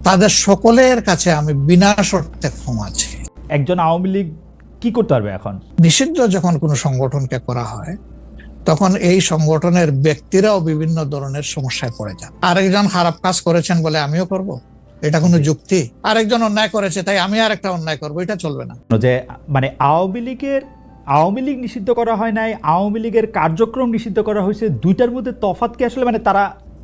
তাদের সকলের কাছে আমি বিনা শর্তে ক্ষমা চাই। একজন আওয়ামী লীগ কি করতে পারবে এখন? নিষিদ্ধ যখন কোনো সংগঠনকে করা হয় তখন এই সংগঠনের ব্যক্তিরাও বিভিন্ন ধরনের সমস্যায় পড়ে যান। আরেকজন খারাপ কাজ করেছেন বলে আমিও করব? এটা কোনো যুক্তি? আরেকজন অন্যায় করেছে তাই আমি আর একটা অন্যায় করব? এটা চলবে না। যে মানে আওয়ামী লীগের আওয়ামী লীগ নিষিদ্ধ করা হয় নাই আওয়ামী লীগের কার্যক্রম নিষিদ্ধ করা হয়েছে দুইটার মধ্যে তফাৎ কি আসলে? মানে তারা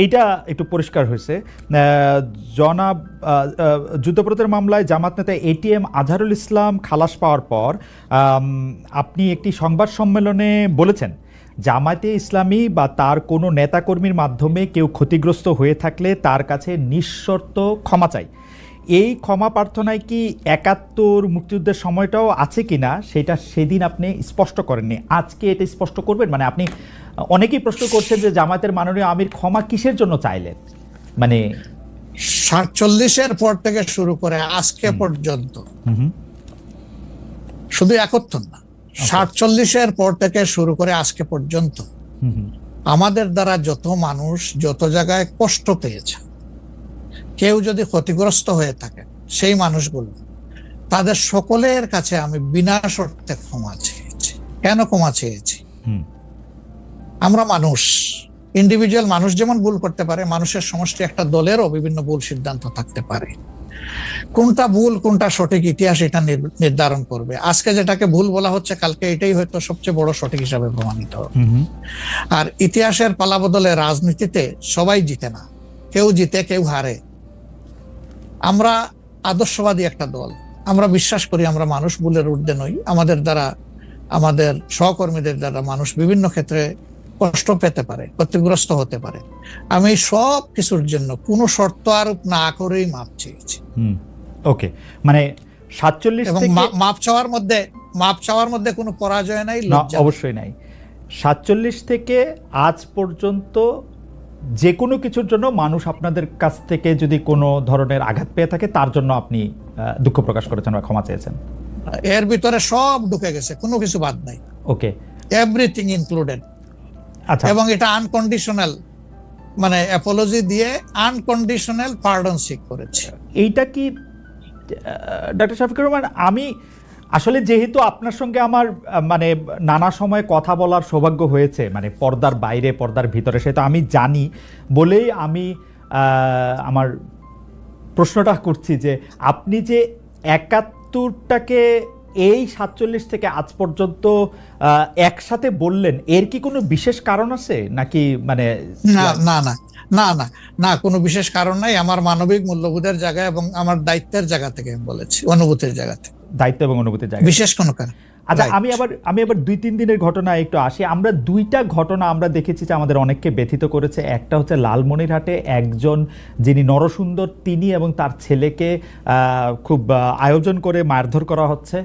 এইটা একটু পরিষ্কার হয়েছে। জনাব যুদ্ধপ্রতের মামলায় জামাত নেতা এটিএম আজহারুল ইসলাম খালাস পাওয়ার পর আপনি একটি সংবাদ সম্মেলনে বলেছেন, জামায়াতে ইসলামী বা তার কোনো নেতাকর্মীর মাধ্যমে কেউ ক্ষতিগ্রস্ত হয়ে থাকলে তার কাছে নিঃশর্ত ক্ষমা চাই। এই ক্ষমা প্রার্থনায় কি একাত্তর মুক্তিযুদ্ধের সময়টাও আছে কি না সেটা সেদিন আপনি স্পষ্ট করেননি। আজকে এটা স্পষ্ট করবেন? মানে আপনি অনেকেই প্রশ্ন করছেন যে জামায়াতের মাননীয় আমির ক্ষমা কিসের জন্য চাইলেন? মানে সাতচল্লিশের পর থেকে শুরু করে আজকে পর্যন্ত। শুধু একত্তর না সাতচল্লিশের পর থেকে শুরু করে আজকে পর্যন্ত আমাদের দ্বারা যত মানুষ যত জায়গায় কষ্ট পেয়েছে কেউ যদি ক্ষতিগ্রস্ত হয়ে থাকে সেই মানুষগুলো তাদের সকলের কাছে আমি বিনা শর্তে ক্ষমা চেয়েছি। কেন ক্ষমা চেয়েছি? আমরা মানুষ। ইন্ডিভিজুয়াল মানুষ যেমন ভুল করতে পারে মানুষের সমষ্টি একটা দলেরও বিভিন্ন ভুল সিদ্ধান্ত থাকতে পারে। কোনটা ভুল কোনটা সঠিক ইতিহাস এটা নির্ধারণ করবে। আজকে যেটাকে ভুল বলা হচ্ছে কালকে এটাই হয়তো সবচেয়ে বড় সঠিক হিসাবে প্রমাণিত। হবে আর ইতিহাসের পালাবদলে রাজনীতিতে সবাই জিতে না। কেউ জিতে কেউ হারে। আমরা আদর্শবাদী একটা দল। আমরা বিশ্বাস করি আমরা মানুষ ভুলের ঊর্ধ্বে নই। আমাদের দ্বারা আমাদের সহকর্মীদের দ্বারা মানুষ বিভিন্ন ক্ষেত্রে কষ্ট পেতে পারে ক্ষতিগ্রস্ত হতে পারে। আমি সব কিছুর জন্য কোনো শর্ত আরোপ না করেই মাপ চেয়েছি। ওকে। মানে সাতচল্লিশ এবং মাপ চাওয়ার মধ্যে মাপ চাওয়ার মধ্যে কোনো পরাজয় নাই। অবশ্যই নাই। সাতচল্লিশ থেকে আজ পর্যন্ত যে কোনো কিছুর জন্য মানুষ আপনাদের কাছ থেকে যদি কোনো ধরনের আঘাত পেয়ে থাকে তার জন্য আপনি দুঃখ প্রকাশ করেছেন বা ক্ষমা চেয়েছেন। এর ভিতরে সব ঢুকে গেছে কোনো কিছু বাদ নাই। ওকে। এভরিথিং ইনক্লুডেড আচ্ছা। এবং এটা আনকন্ডিশনাল মানে অ্যাপোলজি দিয়ে আনকন্ডিশনাল পার্ডন সিক করেছে। এইটা কি ডক্টর শফিকুর রহমান আমি আসলে যেহেতু আপনার সঙ্গে আমার মানে নানা সময় কথা বলার সৌভাগ্য হয়েছে মানে পর্দার বাইরে, পর্দার ভিতরে সেটা আমি জানি, বলেই আমি আমার প্রশ্নটা করছি যে আপনি যে একাত্তরটাকে এই সাতচল্লিশ থেকে আজ পর্যন্ত একসাথে বললেন, এর কি কোনো বিশেষ কারণ আছে? নাকি মানে না না না না না না, কোনো বিশেষ কারণ নাই। আমার মানবিক মূল্যবোধের জায়গা এবং আমার দায়িত্বের জায়গা থেকে আমি বলেছি, অনুভূতির জায়গা থেকে। দায়িত্ব এবং অনুভূতি জায়গা বিশেষ কোনো কারণ। আচ্ছা আমি আবার আমি আবার দুই তিন দিনের ঘটনা একটু আসি। আমরা দুইটা ঘটনা আমরা দেখেছি যে আমাদের অনেককে ব্যথিত করেছে। একটা হচ্ছে লালমনিরহাটে একজন যিনি নরসুন্দর তিনি এবং তার ছেলেকে আহ, খুব আয়োজন করে মারধর করা হচ্ছে।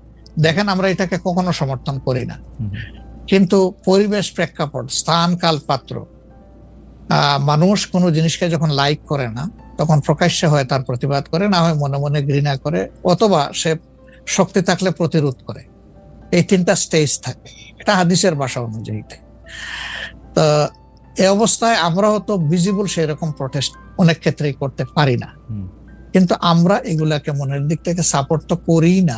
দেখেন আমরা এটাকে কখনো সমর্থন করি না। কিন্তু পরিবেশ প্রেক্ষাপট স্থান কাল পাত্র মানুষ কোনো জিনিসকে যখন লাইক করে না তখন প্রকাশ্যে হয় তার প্রতিবাদ করে না হয় মনে মনে ঘৃণা করে অথবা সে শক্তি থাকলে প্রতিরোধ করে। এই তিনটা স্টেজ থাকে এটা হাদিসের ভাষা অনুযায়ী। তো এই অবস্থায় আমরাও তো ভিজিবল সেই রকম প্রটেস্ট অনেক ক্ষেত্রেই করতে পারি না। কিন্তু আমরা এগুলাকে মনের দিক থেকে সাপোর্ট তো করি না।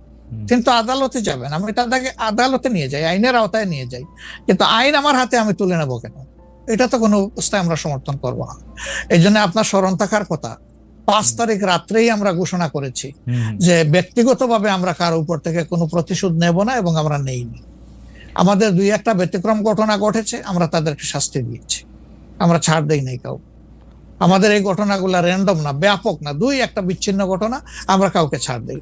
কিন্তু আদালতে যাবেন আমি তাদেরকে আদালতে নিয়ে যাই আইনের আওতায় নিয়ে যাই। কিন্তু আইন আমার হাতে আমি তুলে নেব কেন? এটা তো কোনো অবস্থায় আমরা সমর্থন করব না। এই জন্য আপনার স্মরণ থাকার কথা পাঁচ তারিখ রাত্রেই আমরা ঘোষণা করেছি যে ব্যক্তিগতভাবে আমরা কারও উপর থেকে কোনো প্রতিশোধ নেব না এবং আমরা নেইনি আমাদের দুই একটা ব্যতিক্রম ঘটনা ঘটেছে আমরা তাদেরকে শাস্তি দিয়েছি। আমরা ছাড় দেই নাই কাউ আমাদের এই ঘটনাগুলো র্যান্ডম না ব্যাপক না দুই একটা বিচ্ছিন্ন ঘটনা আমরা কাউকে ছাড় দেই